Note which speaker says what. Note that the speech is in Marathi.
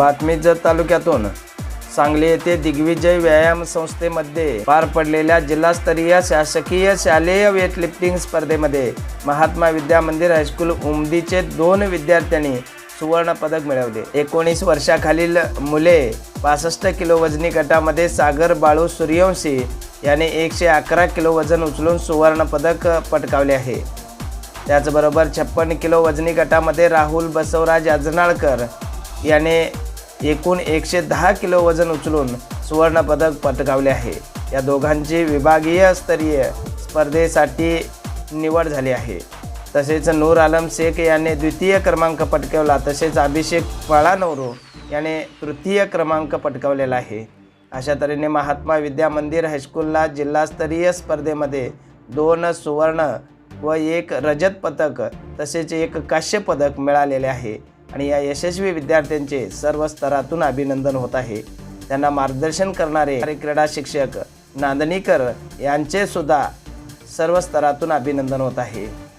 Speaker 1: बातमी जत तालुक्यातून. सांगली येथे दिग्विजय व्यायाम संस्थेमध्ये पार पडलेल्या जिल्हास्तरीय शासकीय शालेय वेटलिफ्टिंग स्पर्धेमध्ये महात्मा विद्या मंदिर हायस्कूल उमदीचे दोन विद्यार्थ्यांनी सुवर्ण पदक मिळवले. एकोणीस वर्षाखालील मुले पासष्ट किलो वजनी गटामध्ये सागर बाळू सूर्यवंशी याने एकशे अकरा किलो वजन उचलून सुवर्ण पदक पटकावले आहे. त्याचबरोबर छप्पन किलो वजनी गटामध्ये राहुल बसवराज अजनाळकर याने एकूण एकशे दहा किलो वजन उचलून सुवर्णपदक पटकावले आहे. या दोघांची विभागीय स्तरीय स्पर्धेसाठी निवड झाली आहे. तसेच नूर आलम शेख याने द्वितीय क्रमांक पटकावला तसेच अभिषेक पळानवरू याने तृतीय क्रमांक पटकावलेला आहे. अशा तऱ्हेने महात्मा विद्या मंदिर हायस्कूलला जिल्हास्तरीय स्पर्धेमध्ये दोन सुवर्ण व एक रजत पदक तसेच एक काश्य पदक मिळालेले आहे. आणि या यशस्वी विद्यार्थ्यांचे सर्व स्तरातून अभिनंदन होत आहे. त्यांना मार्गदर्शन करणारे क्रीडा शिक्षक नांदणीकर यांचे सुद्धा सर्व स्तरातून अभिनंदन होत आहे.